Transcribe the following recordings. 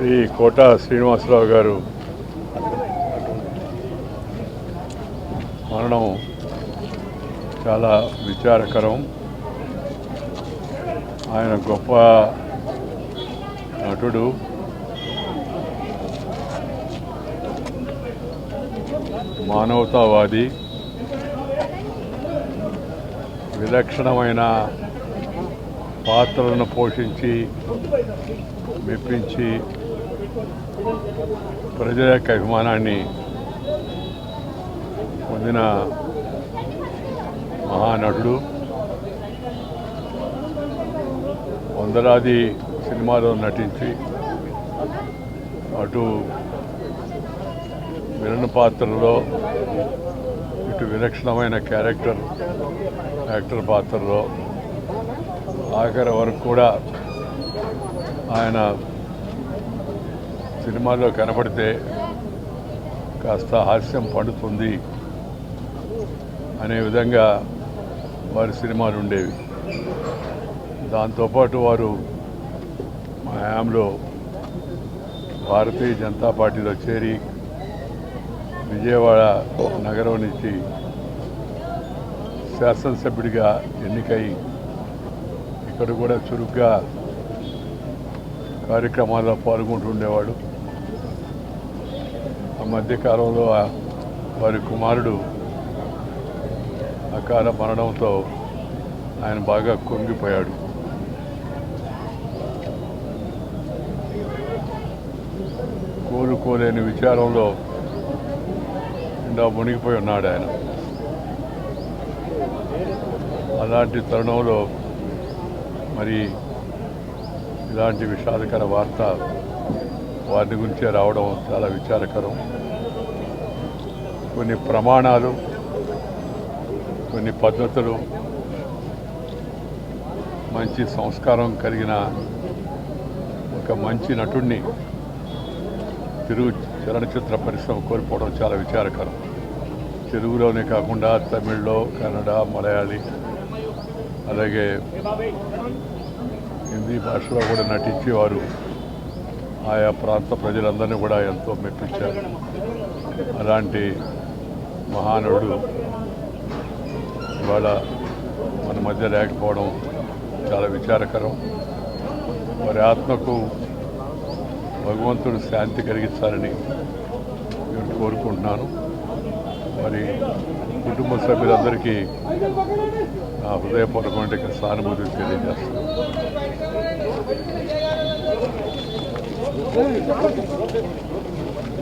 శ్రీ కోట శ్రీనివాసరావు గారు మరణం చాలా విచారకరం. ఆయన గొప్ప నటుడు. మానవతావాది. విలక్షణమైన పాత్రలను పోషించి మెప్పించి ప్రజల యొక్క అభిమానాన్ని పొందిన మహానటుడు. వందలాది సినిమాలో నటించి అటు విలన పాత్రలో ఇటు విలక్షణమైన క్యారెక్టర్ యాక్టర్ పాత్రలో ఆఖరి వరకు కూడా ఆయన సినిమాలో కనపడితే కాస్త హాస్యం పండుతుంది అనే విధంగా వారి సినిమాలు ఉండేవి. దాంతోపాటు వారు మా హయాంలో భారతీయ జనతా పార్టీలో చేరి విజయవాడ నగరం నుంచి శాసనసభ్యుడిగా ఎన్నికై ఇక్కడ కూడా చురుగ్గా కార్యక్రమాల్లో పాల్గొంటుండేవాడు. మధ్యకాలంలో వారి కుమారుడు అకాల మరణంతో ఆయన బాగా కుంగిపోయాడు. కోలుకోలేని విచారంలో నిండా మునిగిపోయి ఉన్నాడు ఆయన. అలాంటి తరుణంలో మరి ఇలాంటి విషాదకర వార్త వారి గురించే రావడం చాలా విచారకరం. కొన్ని ప్రమాణాలు కొన్ని పద్ధతులు మంచి సంస్కారం కలిగిన ఒక మంచి నటుడిని తెలుగు చలనచిత్ర పరిశ్రమ కోల్పోవడం చాలా విచారకరం. తెలుగులోనే కాకుండా తమిళ్ళో కన్నడ మలయాళీ అలాగే హిందీ భాషలో కూడా నటించి వారు ఆయా ప్రాంత ప్రజలందరినీ కూడా ఎంతో మెప్పించారు. అలాంటి మహానుడు ఇవాళ మన మధ్య లేకపోవడం చాలా విచారకరం వారి ఆత్మకు భగవంతుడు శాంతి కలిగించాలని నేను కోరుకుంటున్నాను మరి కుటుంబ సభ్యులందరికీ నా హృదయపూర్వకమైన సానుభూతి తెలియజేస్తాను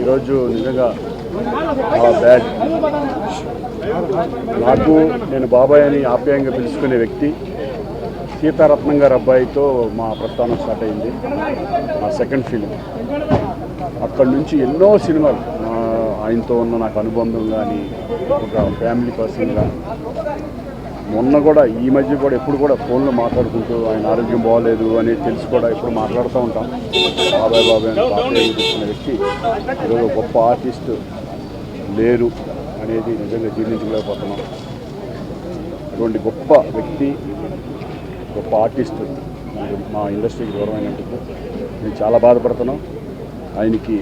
ఈరోజు నిజంగా చాలా బ్యాడ్. నాకు నేను బాబాయ్ అని ఆప్యాయంగా పిలుచుకునే వ్యక్తి. సీతారత్నం గారి అబ్బాయితో మా ప్రస్థానం స్టార్ట్ అయింది. మా సెకండ్ ఫిలిం. అక్కడి నుంచి ఎన్నో సినిమాలు ఆయనతో ఉన్న నాకు అనుబంధం కానీ ఒక ఫ్యామిలీ పర్సన్గా మొన్న కూడా ఈ మధ్య కూడా ఎప్పుడు కూడా ఫోన్లో మాట్లాడుకుంటూ ఆయన ఆరోగ్యం బాగోలేదు అని తెలిసి కూడా ఎప్పుడు మాట్లాడుతూ ఉంటాం. బాబాయ్ బాబాయ్ అని వ్యక్తి ఈరోజు గొప్ప ఆర్టిస్ట్ లేరు అనేది నిజంగా జీర్ణించలేకపోతున్నాం అటువంటి గొప్ప వ్యక్తి గొప్ప ఆర్టిస్ట్ మా ఇండస్ట్రీకి దూరమైనందుకు మేము చాలా బాధపడుతున్నాం. ఆయనకి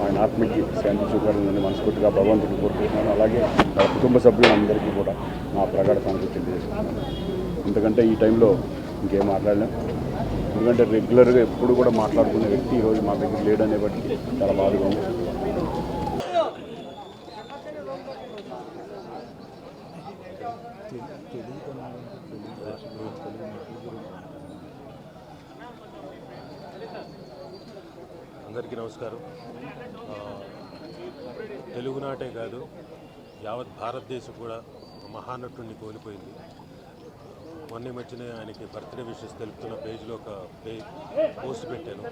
ఆయన ఆత్మకి శాంతి చూపాలని మనస్ఫూర్తిగా భగవంతుడిని కోరుకుంటున్నాను. అలాగే వాళ్ళ కుటుంబ సభ్యులందరికీ కూడా నా ప్రగాఢ సానుభూతి తెలియజేస్తున్నాను. ఎందుకంటే ఈ టైంలో ఇంకేం మాట్లాడలేం. ఎందుకంటే రెగ్యులర్గా ఎప్పుడు కూడా మాట్లాడుకునే వ్యక్తి ఈరోజు మా దగ్గర లేడనే బట్టి చాలా బాధగా ఉంది తెలియకుండా అందరికీ నమస్కారం ఆ, తెలుగునాటే కాదు యావత్ భారతదేశం కూడా మహానటుడిని కోల్పోయింది. మొన్న మధ్యనే ఆయనకి బర్త్డే విషెస్ తెలుపుతున్న పేజ్లో ఒక పే పోస్ట్ పెట్టాను.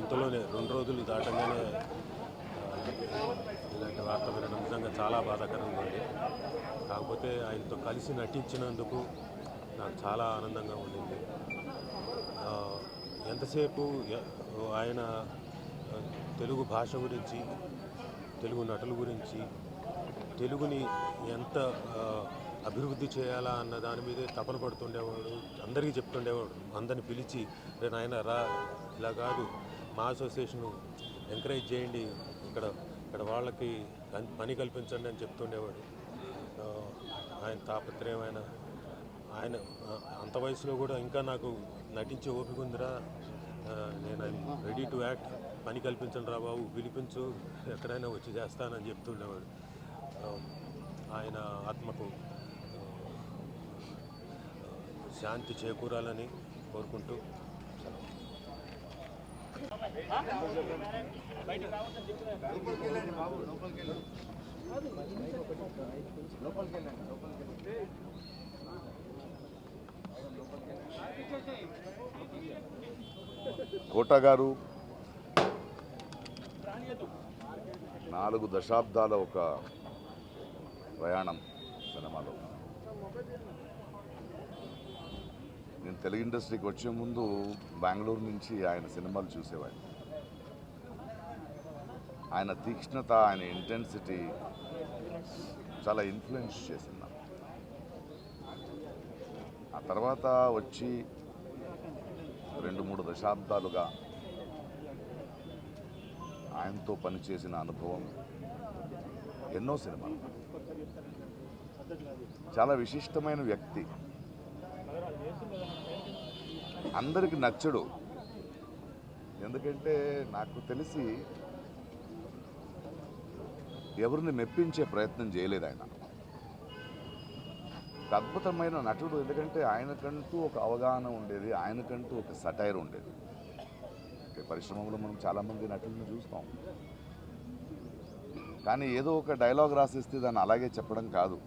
ఇంతలోనే రెండు రోజులు దాటంగానే ఇలాంటి వార్త వినడం నిజంగా చాలా బాధాకరంగా ఉంది. కాకపోతే ఆయనతో కలిసి నటించినందుకు నాకు చాలా ఆనందంగా ఉండింది. ఎంతసేపు ఆయన తెలుగు భాష గురించి తెలుగు నటుల గురించి తెలుగుని ఎంత అభివృద్ధి చేయాలా అన్న దాని మీదే తపన పడుతుండేవాడు అందరికీ చెప్తుండేవాడు అందరిని పిలిచి రే నాయన రా. ఇలా కాదు మా అసోసియేషన్ ఎంకరేజ్ చేయండి ఇక్కడ ఇక్కడ వాళ్ళకి కన్- పని కల్పించండి అని చెప్తుండేవాడు. ఆయన తాపత్రయం ఆయన ఆయన అంత వయసులో కూడా ఇంకా నాకు నటించే ఓపిక ఉందిరా. నేను ఐఎమ్ రెడీ టు యాక్ట్ పని కల్పించండి రా బాబు పిలిపించు ఎక్కడైనా వచ్చి చేస్తానని చెప్తుండేవాడు. Um, ఆయన ఆత్మకు um, శాంతి చేకూరాలని కోరుకుంటూ కోట గారు నాలుగు దశాబ్దాల ఒక ప్రయాణం సినిమాలో. నేను తెలుగు ఇండస్ట్రీకి వచ్చే ముందు బెంగళూరు నుంచి ఆయన సినిమాలు చూసేవాడిని. ఆయన తీక్ష్ణత ఆయన ఇంటెన్సిటీ చాలా ఇన్ఫ్లుయెన్స్ చేసింది ఆ తర్వాత వచ్చి రెండు మూడు దశాబ్దాలుగా ఆయనతో పనిచేసిన అనుభవం ఎన్నో సినిమాలు. చాలా విశిష్టమైన వ్యక్తి. అందరికి నచ్చడు. ఎందుకంటే నాకు తెలిసి ఎవరిని మెప్పించే ప్రయత్నం చేయలేదు ఆయన. ఒక అద్భుతమైన నటుడు ఎందుకంటే ఆయనకంటూ ఒక అవగాహన ఉండేది ఆయనకంటూ ఒక సటైర్ ఉండేది. ఓకే, పరిశ్రమలో మనం చాలామంది నటులను చూస్తాం. కానీ ఏదో ఒక డైలాగ్ రాసిస్తే దాన్ని అలాగే చెప్పడం కాదు.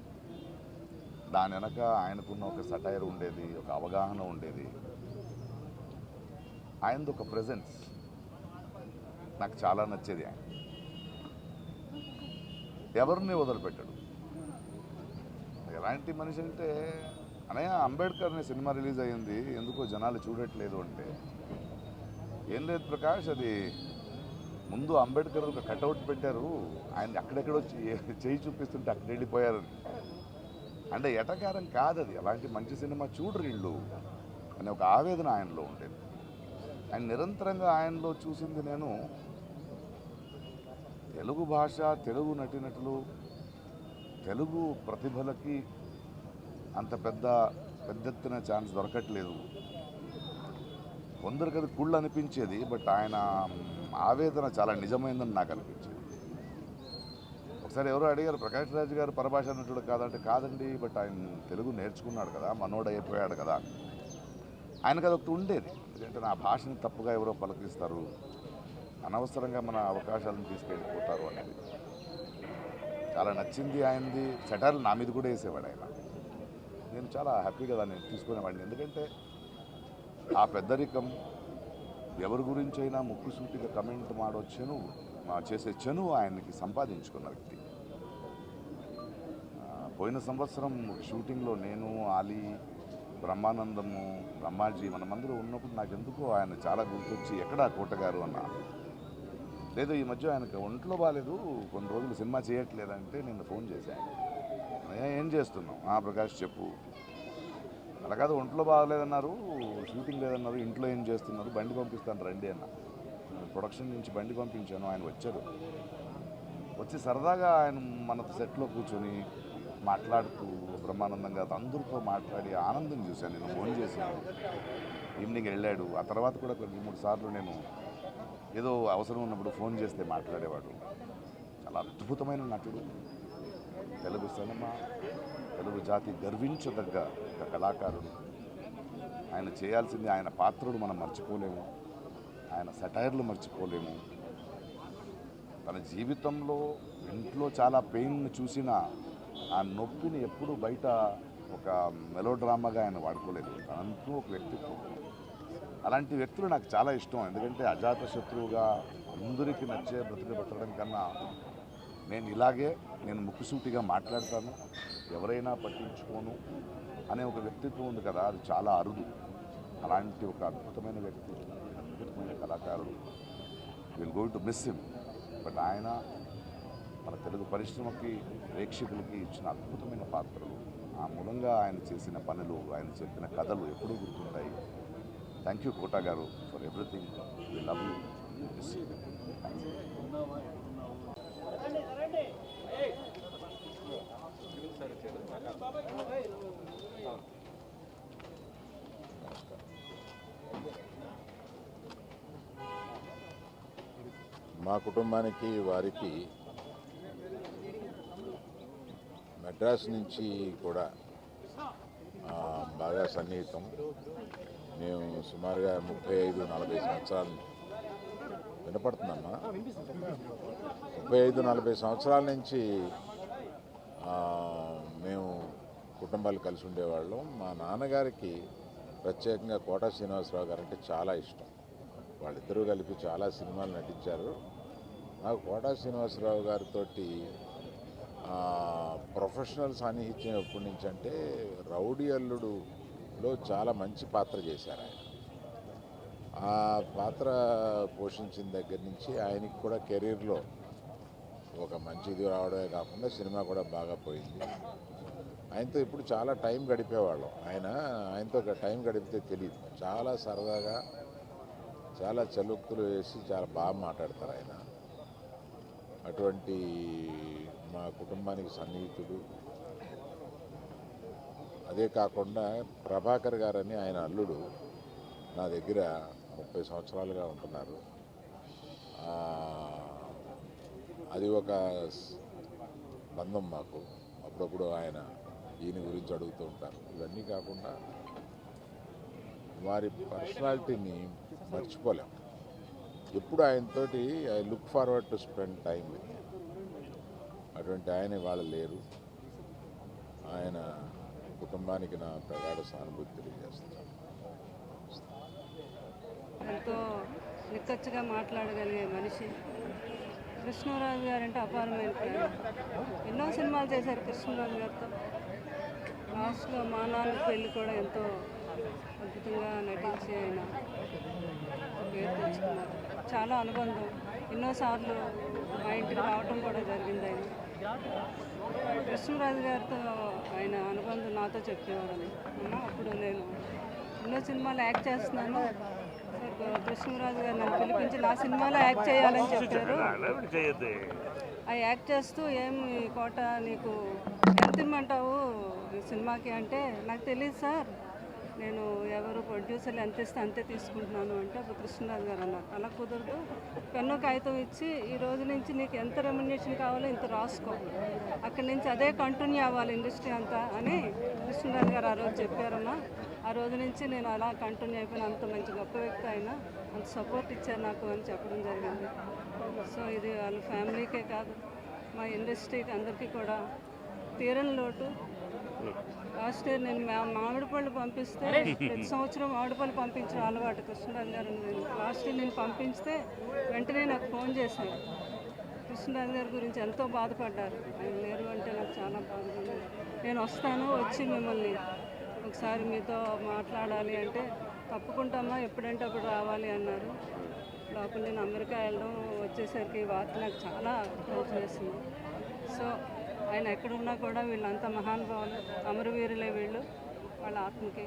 దాని వెనక ఆయనకున్న ఒక సటైర్ ఉండేది ఒక అవగాహన ఉండేది. ఆయనది ఒక ప్రజెన్స్ నాకు చాలా నచ్చేది ఆయన. ఎవరిని వదిలిపెట్టాడు? ఎలాంటి మనిషి అంటే అనయ్య అంబేద్కర్ అనే సినిమా రిలీజ్ అయ్యింది ఎందుకో జనాలు చూడట్లేదు అంటే. ఏం లేదు ప్రకాష్ అది ముందు అంబేద్కర్ ఒక కటౌట్ పెట్టారు. ఆయన అక్కడెక్కడో చేయి చూపిస్తుంటే అక్కడ వెళ్ళిపోయారు అంటే ఎటకారం కాదు అది అలాంటి మంచి సినిమా చూడరు వీళ్ళు అనే ఒక ఆవేదన ఆయనలో ఉండేది. ఆయన నిరంతరంగా ఆయనలో చూసింది నేను తెలుగు భాష తెలుగు నటినటులు తెలుగు ప్రతిభలకి అంత పెద్ద పెద్ద ఎత్తున ఛాన్స్ దొరకట్లేదు. కొందరికి అది కుళ్ళు అనిపించేది బట్ ఆయన ఆవేదన చాలా నిజమైందని నాకు అనిపించేది. ఒకసారి ఎవరో అడిగారు ప్రకాష్ రాజ్ గారు పరభాష నటుడు కాదంటే కాదండి బట్ ఆయన తెలుగు నేర్చుకున్నాడు కదా మనోడు అయిపోయాడు కదా. ఆయనకు అది ఒకటి ఉండేది. ఎందుకంటే నా భాషని తప్పుగా ఎవరో పలకరిస్తారు. అనవసరంగా మన అవకాశాలను తీసుకెళ్ళిపోతారు అనేది. చాలా నచ్చింది ఆయనది. సెటర్లు నా మీద కూడా వేసేవాడు ఆయన. నేను చాలా హ్యాపీగా దాన్ని తీసుకునేవాడిని. ఎందుకంటే ఆ పెద్దరికం ఎవరి గురించి అయినా ముక్కుసూటిగా కమెంట్ మాడొచ్చను. చేసే చనువు ఆయనకి సంపాదించుకున్న వ్యక్తి. పోయిన సంవత్సరం షూటింగ్లో నేను ఆలీ బ్రహ్మానందము బ్రహ్మాజీ మనమందరూ ఉన్నప్పుడు నాకు ఎందుకో ఆయన చాలా గుర్తొచ్చి ఎక్కడా కోటగారు? అన్న. లేదు ఈ మధ్య ఆయనకు ఒంట్లో బాగాలేదు కొన్ని రోజులు సినిమా చేయట్లేదంటే నేను ఫోన్ చేశాను ఏం చేస్తున్నావు? ఆ ప్రకాష్ చెప్పు. అలా కాదు ఒంట్లో బాగాలేదన్నారు షూటింగ్ లేదన్నారు ఇంట్లో ఏం చేస్తున్నారు బండి పంపిస్తాను రండి అన్న. ప్రొడక్షన్ నుంచి బండి పంపించాను ఆయన వచ్చారు. వచ్చి సరదాగా ఆయన మన సెట్లో కూర్చొని మాట్లాడుతూ బ్రహ్మానందంగా అందరితో మాట్లాడి ఆనందం చూశాను. నేను ఫోన్ చేశాను. ఈవినింగ్ వెళ్ళాడు. ఆ తర్వాత కూడా కొన్ని మూడు సార్లు నేను ఏదో అవసరం ఉన్నప్పుడు ఫోన్ చేస్తే మాట్లాడేవాడు. చాలా అద్భుతమైన నటుడు. తెలుగు సినిమా తెలుగు జాతి గర్వించదగ్గ ఒక కళాకారుడు. ఆయన చేయాల్సింది ఆయన పాత్రలు మనం మర్చిపోలేము. ఆయన సెటైర్లు మర్చిపోలేము. తన జీవితంలో ఇంట్లో చాలా పెయిన్ చూసిన ఆ నొప్పిని ఎప్పుడూ బయట ఒక మెలో డ్రామాగా ఆయన వాడుకోలేదు. తనంటూ ఒక వ్యక్తిత్వం అలాంటి వ్యక్తులు నాకు చాలా ఇష్టం. ఎందుకంటే అజాత శత్రువుగా అందరికీ నచ్చే బ్రతుకు పెట్టడం కన్నా నేను ఇలాగే నేను ముక్కుసూటిగా మాట్లాడతాను ఎవరైనా పట్టించుకోను అనే ఒక వ్యక్తిత్వం ఉంది కదా అది చాలా అరుదు. అలాంటి ఒక అద్భుతమైన వ్యక్తి. అద్భుతమైన కళాకారుడు. Will going to miss him but ఆయన మన తెలుగు పరిశ్రమకి ప్రేక్షకులకి ఇచ్చిన అద్భుతమైన పాత్రలు. ఆ మూలంగా ఆయన చేసిన పనులు ఆయన చెప్పిన కథలు ఎప్పుడూ గుర్తుంటాయి. థ్యాంక్ యూ కోటా గారు for everything we love you మా కుటుంబానికి వారికి మెడ్రాస్ నుంచి కూడా బాగా సన్నిహితం. మేము సుమారుగా ముప్పై ఐదు నలభై సంవత్సరాలు వినపడుతుందమ్మా? ముప్పై ఐదు నలభై సంవత్సరాల నుంచి మేము కుటుంబాలు కలిసి ఉండేవాళ్ళం. మా నాన్నగారికి ప్రత్యేకంగా కోట శ్రీనివాసరావు గారు అంటే చాలా ఇష్టం. వాళ్ళిద్దరూ కలిపి చాలా సినిమాలు నటించారు. నాకు కోటా శ్రీనివాసరావు గారితో ప్రొఫెషనల్ సాన్నిహిత్యం ఎప్పటి నుంచి అంటే రౌడీ అల్లుడులో చాలా మంచి పాత్ర చేశారు ఆయన. ఆ పాత్ర పోషించిన దగ్గర నుంచి ఆయనకి కూడా కెరీర్లో ఒక మంచిది రావడమే కాకుండా సినిమా కూడా బాగా పోయింది. ఆయనతో ఇప్పుడు చాలా టైం గడిపేవాళ్ళం. ఆయన ఆయనతో టైం గడిపితే తెలియదు చాలా సరదాగా చాలా చలుక్కులు వేసి చాలా బాగా మాట్లాడతారు ఆయన. అటువంటి మా కుటుంబానికి సన్నిహితుడు. అదే కాకుండా ప్రభాకర్ గారని ఆయన అల్లుడు నా దగ్గర ముప్పై సంవత్సరాలుగా ఉంటున్నారు. అది ఒక బంధం మాకు. అప్పుడప్పుడు ఆయన దీని గురించి అడుగుతూ ఉంటారు. ఇవన్నీ కాకుండా వారి పర్సనాలిటీని మర్చిపోలేం. ఎప్పుడు ఆయనతోటి I look forward to spend time with అటువంటి ఆయన వాళ్ళు లేరు. ఆయన కుటుంబానికి నా ప్రగాఢ సానుభూతి తెలియజేస్తున్నాను. ఎంతో నిక్కచ్చుగా మాట్లాడగలిగే మనిషి కృష్ణరాజు గారు అంటే అపారమైన ఎన్నో సినిమాలు చేశారు కృష్ణరాజు గారితో. లాస్ట్లో మా నాన్న పెళ్ళి కూడా ఎంతో అద్భుతంగా నటించి ఆయన పేరు తెచ్చుకున్నారు. చాలా అనుబంధం. ఎన్నోసార్లు మా ఇంటికి రావటం కూడా జరిగింది ఆయన. కృష్ణరాజు గారితో ఆయన అనుబంధం నాతో చెప్పేవాడని అప్పుడు నేను ఎన్నో సినిమాలు యాక్ట్ చేస్తున్నాను. సార్ కృష్ణరాజు గారు నన్ను పిలిపించి నా సినిమాలో యాక్ట్ చేయాలని చెప్పారు. ఆ యాక్ట్ చేస్తూ ఏం కోట నీకు ఎంత ఇమ్మంటావు సినిమాకి అంటే నాకు తెలియదు సార్. నేను ఎవరు ప్రొడ్యూసర్లు ఎంత ఇస్తే అంతే తీసుకుంటున్నాను అంటే అప్పుడు కృష్ణరాజు గారు అన్నారు. అలా కుదరదు. పెన్ను కాగితం ఇచ్చి ఈ రోజు నుంచి నీకు ఎంత రెమ్యునేషన్ కావాలో ఇంత రాసుకో. అక్కడి నుంచి అదే కంటిన్యూ అవ్వాలి ఇండస్ట్రీ అంతా అని కృష్ణరాజు గారు ఆ రోజు చెప్పారమ్మా ఆ రోజు నుంచి నేను అలా కంటిన్యూ అయిపోయిన అంత మంచి గొప్ప వ్యక్తి అయినా అంత సపోర్ట్ ఇచ్చారు నాకు అని చెప్పడం జరిగింది. సో ఇది వాళ్ళ ఫ్యామిలీకే కాదు. మా ఇండస్ట్రీకి అందరికీ కూడా తీరని లోటు. లాస్ట్ ఇయర్ నేను మామిడి పళ్ళు పంపిస్తే ప్రతి సంవత్సరం మామిడి పళ్ళు పంపించిన అలవాటు కృష్ణరాజు గారు లాస్ట్ ఇయర్ నేను పంపిస్తే వెంటనే నాకు ఫోన్ చేశారు. కృష్ణరాజు గారి గురించి ఎంతో బాధపడ్డారు. ఆయన లేరు అంటే నాకు చాలా బాధగా ఉంది నేను వస్తాను వచ్చి మిమ్మల్ని ఒకసారి మీతో మాట్లాడాలి అంటే తప్పుకుంటామా ఎప్పుడంటే అప్పుడు రావాలి అన్నారు. లోపల నేను అమెరికా వెళ్ళడం వచ్చేసరికి వార్త నాకు చాలా హెల్ప్ చేసింది. సో ఆయన ఎక్కడున్నా కూడా వీళ్ళంతా మహానుభావులు అమరవీరులే వీళ్ళు. వాళ్ళ ఆత్మకి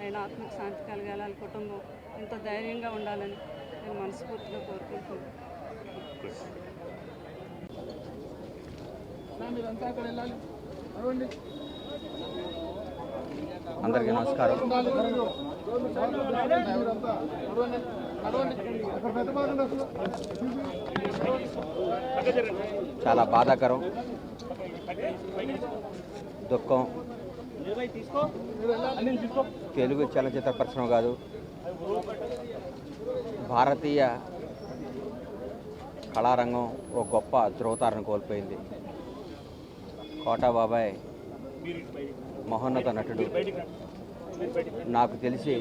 ఆయన ఆత్మకి శాంతి కలగాలి. వాళ్ళ కుటుంబం ఎంతో ధైర్యంగా ఉండాలని నేను మనస్ఫూర్తిగా కోరుకుంటున్నాను. అందరికీ నమస్కారం. చాలా బాధాకరం. దుఃఖం. తెలుగు చలనచిత్ర పరిశ్రమ కాదు. భారతీయ కళారంగం ఒక గొప్ప ధృవతారను కోల్పోయింది. కోటా బాబాయ్ మహోన్నత నటుడు. నాకు తెలిసి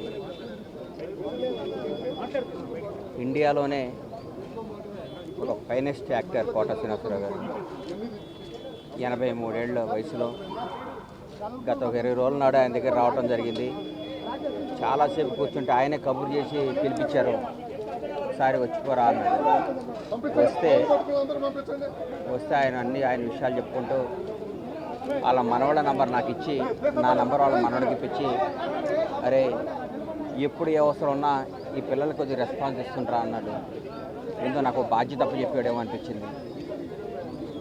ఇండియాలోనే ఒక ఫైనెస్ట్ యాక్టర్ కోట శ్రీనివాసరావు గారు. ఎనభై మూడేళ్ళ వయసులో గత ఒక ఇరవై రోజుల నాడు ఆయన దగ్గర రావడం జరిగింది. చాలాసేపు కూర్చుంటే ఆయనే కబుర్ చేసి పిలిపించారు. ఒకసారి వచ్చిపోరా అన్నాడు. వస్తే వస్తే ఆయన అన్ని ఆయన విషయాలు చెప్పుకుంటూ వాళ్ళ మనవళ్ళ నంబర్ నాకు ఇచ్చి నా నంబర్ వాళ్ళ మనవడికి ఇప్పించి అరే ఎప్పుడు ఏ అవసరం ఉన్నా ఈ పిల్లలకు కొద్దిగా రెస్పాన్స్ ఇస్తుంటారా అన్నాడు. ఏందో నాకు బాధ్యత అప్పు చెప్పాడేమో అనిపించింది.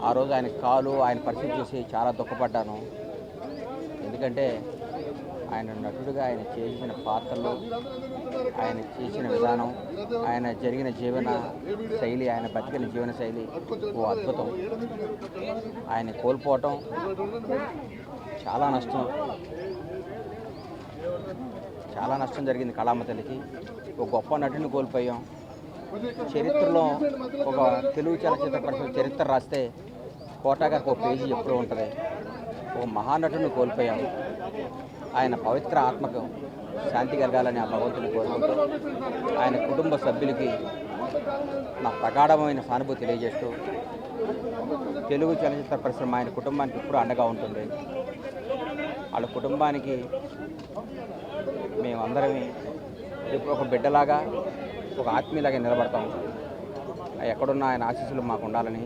ఆ రోజు ఆయన కాలు ఆయన పరిస్థితి చూసి చాలా దుఃఖపడ్డాను. ఎందుకంటే ఆయన నటుడుగా ఆయన చేసిన పాత్రలు ఆయన చేసిన విధానం ఆయన జరిగిన జీవన శైలి ఆయన బతికిన జీవన శైలి ఓ అద్భుతం. ఆయన కోల్పోవటం చాలా నష్టం. చాలా నష్టం జరిగింది కళామ తల్లికి. ఒక గొప్ప నటుని కోల్పోయాం. చరిత్రలో ఒక తెలుగు చలచిత్ర పరిశ్రమ చరిత్ర రాస్తే కోటా గారికి ఒక పేజీ ఎప్పుడూ ఉంటుంది. ఒక మహానటుని కోల్పోయాం. ఆయన పవిత్ర ఆత్మకు శాంతి కలగాలని ఆ భగవంతుని కోరుకుంటూ ఆయన కుటుంబ సభ్యులకి నా ప్రగాఢమైన సానుభూతి తెలియజేస్తూ తెలుగు చలనచిత్ర పరిశ్రమ ఆయన కుటుంబానికి ఎప్పుడూ అండగా ఉంటుంది. వాళ్ళ కుటుంబానికి మేమందరం ఇప్పుడు ఒక బిడ్డలాగా ఒక ఆత్మీయలాగా నిలబడతాం. ఎక్కడున్న ఆయన ఆశీస్సులు మాకు ఉండాలని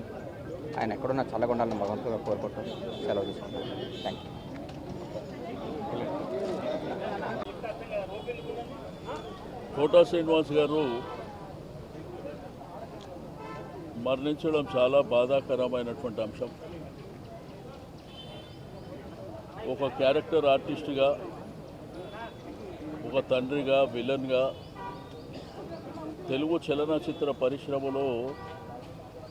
ఆయన ఎక్కడున్నా చల్లగొండాలని భగవంతుగా కోరుకుంటూ సెలవు తీసుకుంటాను థ్యాంక్ యూ కోటా శ్రీనివాస్ గారు మరణించడం చాలా బాధాకరమైనటువంటి అంశం. ఒక క్యారెక్టర్ ఆర్టిస్ట్గా ఒక తండ్రిగా విలన్గా తెలుగు చలనచిత్ర పరిశ్రమలో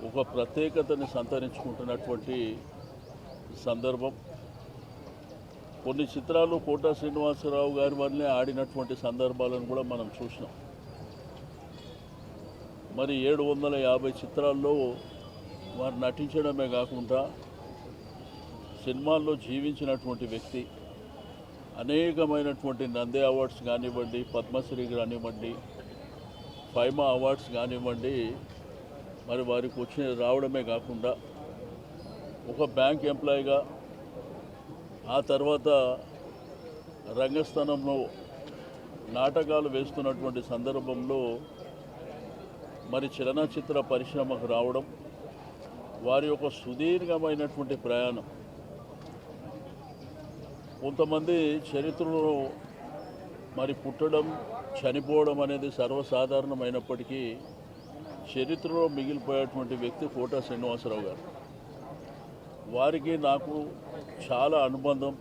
ఒక ప్రత్యేకతని సంతరించుకుంటున్నటువంటి సందర్భం. కొన్ని చిత్రాలు కోటా శ్రీనివాసరావు గారి వల్లే ఆడినటువంటి సందర్భాలను కూడా మనం చూసినాం. మరి ఏడు వందల యాభై చిత్రాల్లో వారు నటించడమే కాకుండా సినిమాల్లో జీవించినటువంటి వ్యక్తి అనేకమైనటువంటి నంది అవార్డ్స్ కానివ్వండి పద్మశ్రీ కానివ్వండి ఫైమా అవార్డ్స్ కానివ్వండి మరి వారికి వచ్చిన రావడమే కాకుండా ఒక బ్యాంక్ ఎంప్లాయీగా ఆ తర్వాత రంగస్థానంలో నాటకాలు వేస్తున్నటువంటి సందర్భంలో మరి చలనచిత్ర పరిశ్రమకు రావడం వారి యొక్క సుదీర్ఘమైనటువంటి ప్రయాణం. కొంతమంది చరిత్రలో మరి పుట్టడం చనిపోవడం అనేది సర్వసాధారణమైనప్పటికీ చరిత్రలో మిగిలిపోయేటువంటి వ్యక్తి కోట శ్రీనివాసరావు గారు. వారికి నాకు చాలా అనుబంధం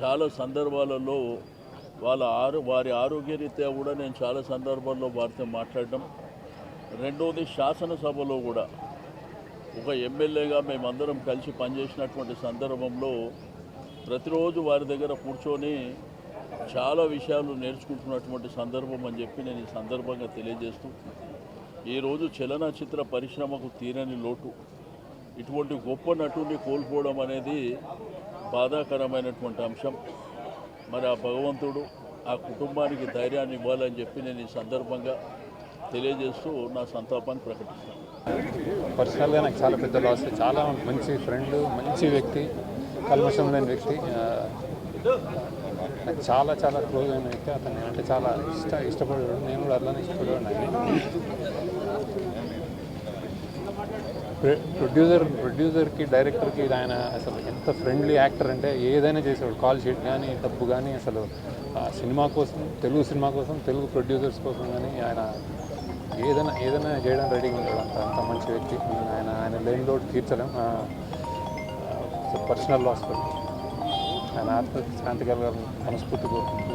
చాలా సందర్భాలలో వాళ్ళ ఆరు వారి ఆరోగ్యరీత్యా కూడా నేను చాలా సందర్భాల్లో వారితో మాట్లాడడం. రెండవది శాసనసభలో కూడా ఒక ఎమ్మెల్యేగా మేమందరం కలిసి పనిచేసినటువంటి సందర్భంలో ప్రతిరోజు వారి దగ్గర కూర్చొని చాలా విషయాలు నేర్చుకుంటున్నటువంటి సందర్భం అని చెప్పి నేను ఈ సందర్భంగా తెలియజేస్తూ ఈరోజు చలనచిత్ర పరిశ్రమకు తీరని లోటు. ఇటువంటి గొప్ప నటుని కోల్పోవడం అనేది బాధాకరమైనటువంటి అంశం. మరి ఆ భగవంతుడు ఆ కుటుంబానికి ధైర్యాన్ని ఇవ్వాలని చెప్పి నేను ఈ సందర్భంగా తెలియజేస్తూ నా సంతాపాన్ని ప్రకటిస్తాను. పర్సనల్గా నాకు చాలా పెద్ద లాస్ చాలా మంచి ఫ్రెండ్ మంచి వ్యక్తి కల్మషం లేని వ్యక్తి. నాకు చాలా చాలా క్లోజ్ అయిన వ్యక్తి. అతన్ని అంటే చాలా ఇష్ట ఇష్టపడేవాడు. నేను కూడా అలానే ఇష్టపడేవాడు ఆయన ప్రొడ్యూసర్ ప్రొడ్యూసర్కి డైరెక్టర్కి ఆయన అసలు ఎంత ఫ్రెండ్లీ యాక్టర్ అంటే ఏదైనా చేసేవాడు. కాల్ షీట్ కానీ డబ్బు కానీ అసలు సినిమా కోసం తెలుగు సినిమా కోసం తెలుగు ప్రొడ్యూసర్స్ కోసం కానీ ఆయన ఏదైనా ఏదైనా చేయడం రెడీగా ఉంటాడు అంత అంత మంచి వ్యక్తి. ఆయన ఆయన లేని లోటు తీర్చలేం. పర్సనల్ లాస్ ఆయన ఆత్మకి శాంతి కలగాలని మనస్ఫూర్తి కోరుకుంటూ